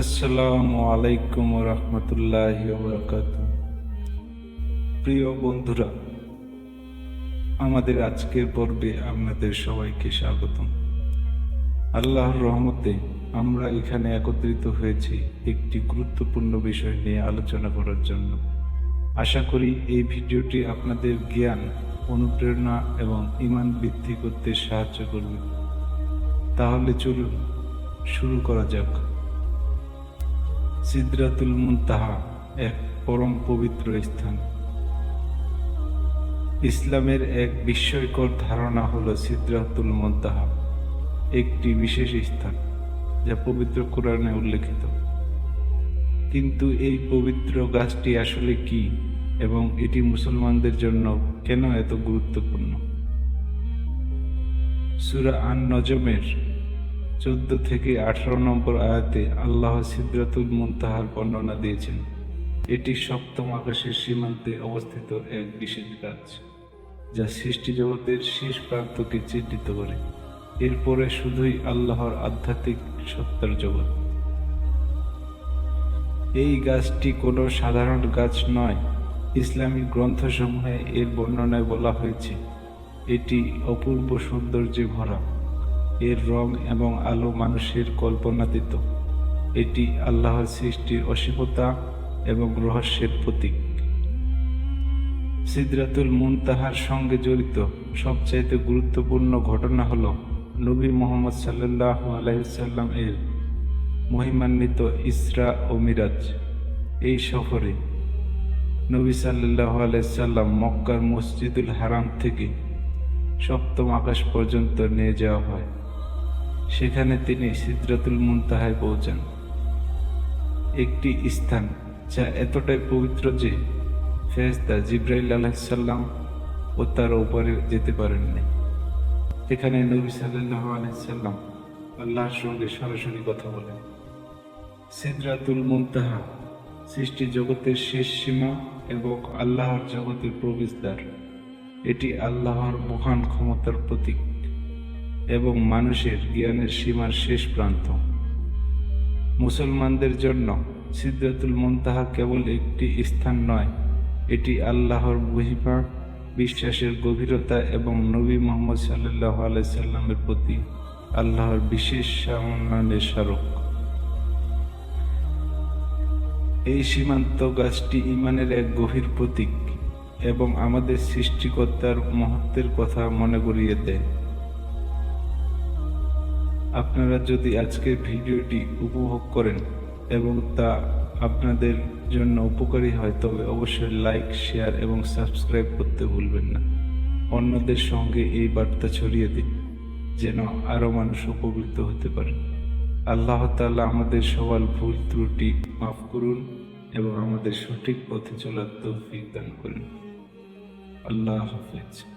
আসসালামু আলাইকুম রহমতুল্লাহ বরকাত প্রিয় বন্ধুরা, আমাদের আজকের পর্বে আপনাদের সবাইকে স্বাগতম। আল্লাহর রহমতে আমরা এখানে একত্রিত হয়েছি একটি গুরুত্বপূর্ণ বিষয় নিয়ে আলোচনা করার জন্য। আশা করি এই ভিডিওটি আপনাদের জ্ঞান, অনুপ্রেরণা এবং ইমান বৃদ্ধি করতে সাহায্য করবে। তাহলে চলুন, শুরু করা যাক। সিদ্রাতুল মুনতাহা, এক পরম পবিত্র স্থান। ইসলামের এক বিস্ময়কর ধারণা হল সিদ্রাতুল মুনতাহা, একটি বিশেষ স্থান, যা পবিত্র কোরআনে উল্লেখিত। কিন্তু এই পবিত্র গাছটি আসলে কি এবং এটি মুসলমানদের জন্য কেন এত গুরুত্বপূর্ণ? সুরা আন নজমের চোদ্দ থেকে আঠারো নম্বর আয়াতে আল্লাহ সিদ্রাতুল মুনতাহার বর্ণনা দিয়েছেন, এটি সপ্তম আকাশের সীমান্তে অবস্থিত এক বিশেষ গাছ যা সৃষ্টি জগতের শেষ প্রান্তকে চিহ্নিত করে। এরপরে শুধুই আল্লাহর আধ্যাত্মিক সত্তার জগৎ। এই গাছটি কোনো সাধারণ গাছ নয় ইসলামিক গ্রন্থসমূহে এর বর্ণনায় বলা হয়েছে, এটি অপূর্ব সৌন্দর্যে ভরা। এর রং এবং আলো মানুষের কল্পনাতীত। এটি আল্লাহর সৃষ্টির অসীমতা এবং রহস্যের প্রতীক। সিদ্রাতুল মুনতাহার সঙ্গে জড়িত সবচাইতে গুরুত্বপূর্ণ ঘটনা হল নবী মোহাম্মদ সাল্লাহ আলাইসাল্লাম এর মহিমান্বিত ইসরা ও মিরাজ এই সফরে নবী সাল্লাহ আলাইসাল্লাম মক্কার মসজিদুল হারাম থেকে সপ্তম আকাশ পর্যন্ত নিয়ে যাওয়া হয়। সেখানে তিনি সিদ্রাতুল মুনতাহায় পৌঁছান। একটি স্থান যা এতটাই পবিত্র যে ফেরেস্তা জিব্রাইল আলাইসাল্লাম ও তার উপরে যেতে পারেননি। এখানে নবী সাল্লাহ আলাইসাল্লাম আল্লাহর সঙ্গে সরাসরি কথা বলেন। সিদ্রাতুল মুনতাহা সৃষ্টি জগতের শেষ সীমা এবং আল্লাহর জগতের প্রবেশদ্বার। এটি আল্লাহর মহান ক্ষমতার প্রতীক। এবং মানুষের জ্ঞানের সীমার শেষ প্রান্ত। মুসলমানদের জন্য সিদ্ধাতুল মুনতাহা কেবল একটি স্থান নয়, এটি আল্লাহর মহিমা, বিশ্বাসের গভীরতা এবং নবী মোহাম্মদ সাল্লাহ আলাইসাল্লামের প্রতি আল্লাহর বিশেষ সম্মানের স্মারক। এই সীমান্ত গাছটি ইমানের এক গভীর প্রতীক এবং আমাদের সৃষ্টিকর্তার মহত্বের কথা মনে করিয়ে দেয়। আপনারা যদি আজকের ভিডিওটি উপভোগ করেন এবং তা আপনাদের জন্য উপকারী হয়, তবে অবশ্যই লাইক, শেয়ার এবং সাবস্ক্রাইব করতে ভুলবেন না। অন্যদের সঙ্গে এই বার্তা ছড়িয়ে দিন, যেন আরও মানুষ উপকৃত হতে পারে। আল্লাহ তাআলা আমাদের সবার ভুল ত্রুটি মাফ করুন এবং আমাদের সঠিক পথে চলার তৌফিক দান করুন। আল্লাহ হাফেজ।